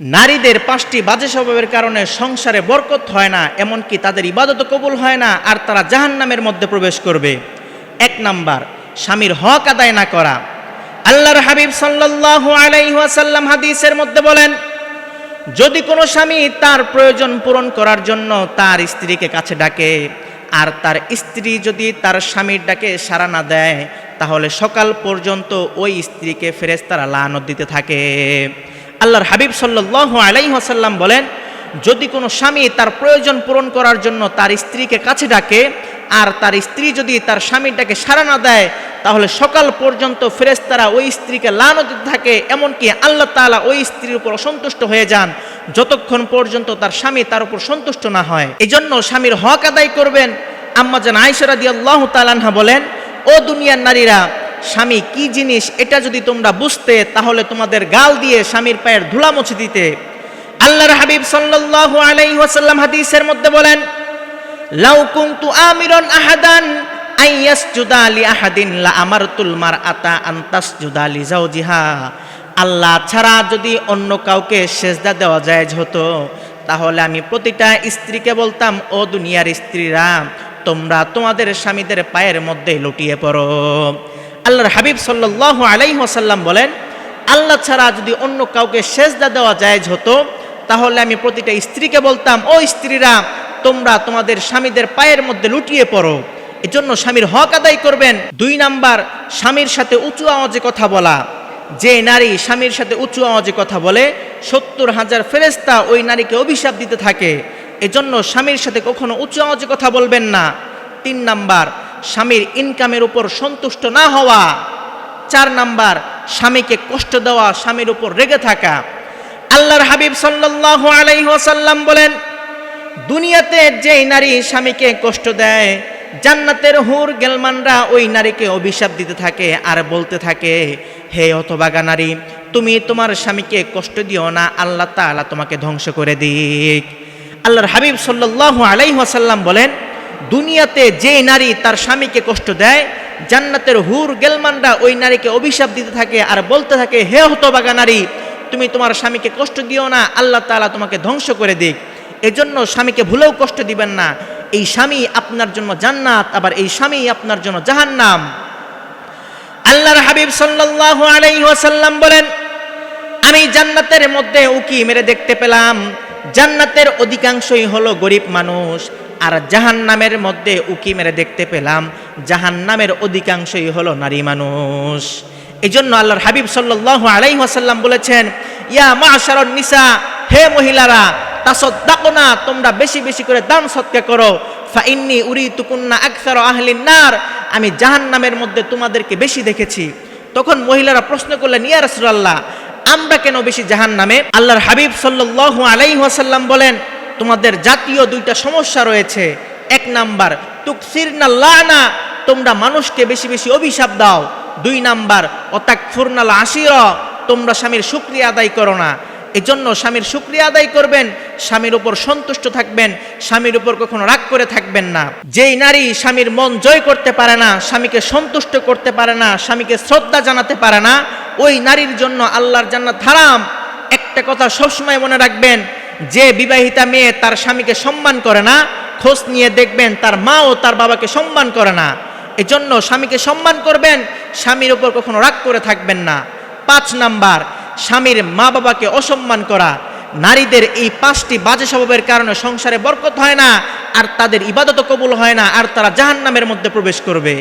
নারীদের পাঁচটি বাজে স্বভাবের কারণে সংসারে বরকত হয় না, এমনকি তাদের ইবাদত কবুল হয় না, আর তারা জাহান্নামের মধ্যে প্রবেশ করবে। এক নাম্বার, স্বামীর হক আদায় না করা। আল্লাহর হাবিব সাল্লাল্লাহু আলাইহি ওয়াসাল্লাম হাদিসের মধ্যে বলেন, যদি কোনো স্বামী তার প্রয়োজন পূরণ করার জন্য তার স্ত্রীকে কাছে ডাকে, আর তার স্ত্রী যদি তার স্বামীর ডাকে সাড়া না দেয়, তাহলে সকাল পর্যন্ত ওই স্ত্রীকে ফেরেস্তারা লানত দিতে থাকে। আল্লাহর হাবিব সাল্লাহ আলাই ওয়াসাল্লাম বলেন, যদি কোনো স্বামী তার প্রয়োজন পূরণ করার জন্য তার স্ত্রীকে কাছে ডাকে, আর তার স্ত্রী যদি তার স্বামীর ডাকে সাড়া না দেয়, তাহলে সকাল পর্যন্ত ফেরেস্তারা ওই স্ত্রীকে লানত দিতে থাকে, এমনকি আল্লাহ তালা ওই স্ত্রীর উপর অসন্তুষ্ট হয়ে যান, যতক্ষণ পর্যন্ত তার স্বামী তার উপর সন্তুষ্ট না হয়। এই জন্য স্বামীর হক আদায় করবেন। আম্মা জান আয়সরা দিয়ে আল্লাহ তালানহা বলেন, ও দুনিয়ার নারীরা স্বামী, কি জিনিস? এটা যদি তোমরা বুঝতে, তাহলে তোমাদের গাল দিয়ে স্বামীর পায়ের ধুলা মুছে দিতে। আল্লাহর হাবিব সাল্লাল্লাহু আলাইহি ওয়াসাল্লাম হাদিসের মধ্যে বলেন, লাউ কুনতু আমিরন আহাদান আইয়াসজুদা লি আহাদিন, লা আমারতুল মারআতা আন তাসজুদা লি জাওজিহা আল্লাহ ছাড়া যদি অন্য কাউকে সেজদা দেওয়া যায় হতো, তাহলে আমি প্রতিটা স্ত্রীকে বলতাম, ও দুনিয়ার স্ত্রীরা, তোমরা তোমাদের স্বামীদের পায়ের মধ্যে লুটিয়ে পড়ো। আল্লাহর হাবিব সাল্লাল্লাহু আলাইহি ওয়াসাল্লাম বলেন, আল্লাহ ছাড়া যদি অন্য কাউকে সেজদা দেওয়া যায় হতো, তাহলে আমি প্রতিটা স্ত্রীকে বলতাম, ও স্ত্রীরা, তোমরা তোমাদের স্বামীদের পায়ের মধ্যে লুটিয়ে পড়ো। এজন্য স্বামীর হক আদায় করবেন। দুই নাম্বার, স্বামীর সাথে উঁচু আওয়াজে কথা বলা। যে নারী স্বামীর সাথে উঁচু আওয়াজে কথা বলে, সত্তর হাজার ফেরেস্তা ওই নারীকে অভিশাপ দিতে থাকে। এজন্য স্বামীর সাথে কখনো উঁচু আওয়াজে কথা বলবেন না। তিন নাম্বার স্বামীর ইনকামের উপর সন্তুষ্ট না হওয়া। চার নাম্বার, স্বামীকে কষ্ট দেওয়া, স্বামীর উপর রেগে থাকা। আল্লাহর হাবিব সাল্লাল্লাহু আলাইহি ওয়াসাল্লাম বলেন, দুনিয়াতে যেই নারী স্বামীকে কষ্ট দেয়, জান্নাতের হুর গেলমানরা ওই নারীকে অভিশাপ দিতে থাকে আর বলতে থাকে, হে অতবাগা নারী, তুমি তোমার স্বামীকে কষ্ট দিও না, আল্লাহ তাআলা তোমাকে ধ্বংস করে দিক। আল্লাহর হাবিব সাল্লাল্লাহু আলাইহি ওয়াসাল্লাম বলেন দুনিয়াতে যে নারী তার স্বামীকে কষ্ট দেয়, জান্নাতের হুর গেলমানরা ওই নারীকে অভিশাপ দিতে থাকে আর বলতে থাকে, হে হতবাগা নারী, তুমি তোমার স্বামীকে কষ্ট দিও না, আল্লাহ তালা তোমাকে ধ্বংস করে দিক। এজন্য স্বামীকে ভুলেও কষ্ট দিবেন না। এই স্বামী আপনার জন্য জান্নাত, আবার এই স্বামী আপনার জন্য জাহান্নাম। আল্লাহর হাবিব সাল্লাল্লাহু আলাইহি ওয়াসাল্লাম বলেন, আমি জান্নাতের মধ্যে উকি মেরে দেখতে পেলাম। জান্নাতের অধিকাংশই হলো গরিব মানুষ। আর জাহান্নামের মধ্যে উকি মেরে দেখতে পেলাম, জাহান্নামের অধিকাংশই হলো নারী মানুষ। এই জন্য আল্লাহর হাবিব সাল্লাল্লাহু আলাইহি ওয়াসাল্লাম বলেছেন, ইয়া মাশারুন নিসা, হে মহিলারা তাসদ্দাকো না তোমরা বেশি বেশি করে দান সৎকা করো। ফাইন্নি উরি তুকুন্না আকসার আহলিন নার, আমি জাহান্নামের মধ্যে তোমাদেরকে বেশি দেখেছি। তখন মহিলারা প্রশ্ন করলেন, ইয়া রাসূলুল্লাহ, আমরা কেন বেশি জাহান্নামে? আল্লাহর হাবিব সাল্লাল্লাহু আলাইহি ওয়াসাল্লাম বলেন তোমাদের জাতীয় দুইটা সমস্যা রয়েছে। এক নাম্বার, তুকসিরনা লানা, তোমরা মানুষকে বেশি বেশি অভিশাপ দাও। দুই নাম্বার অতাকফুরনাল আশির তোমরা স্বামীর শুক্রিয়া আদায় করো না। এজন্য স্বামীর শুক্রিয়া আদায় করবেন, স্বামীর উপর সন্তুষ্ট থাকবেন, স্বামীর উপর কখনো রাগ করে থাকবেন না। যেই নারী স্বামীর মন জয় করতে পারে না, স্বামীকে সন্তুষ্ট করতে পারে না, স্বামীকে শ্রদ্ধা জানাতে পারে না, ওই নারীর জন্য আল্লাহর জান্নাত হারাম। একটা কথা সবসময় মনে রাখবেন যে বিবাহিতা মেয়ে তার স্বামীকে সম্মান করে না, খোঁজ নিয়ে দেখবেন তার মা ও তার বাবাকে সম্মান করে না। এজন্য স্বামীকে সম্মান করবেন, স্বামীর উপর কখনো রাগ করে থাকবেন না। পাঁচ নাম্বার, স্বামীর মা বাবাকে অসম্মান করা। নারীদের এই পাঁচটি বাজে স্বভাবের কারণে সংসারে বরকত হয় না, আর তাদের ইবাদত কবুল হয় না, আর তারা জাহান্নামের মধ্যে প্রবেশ করবে।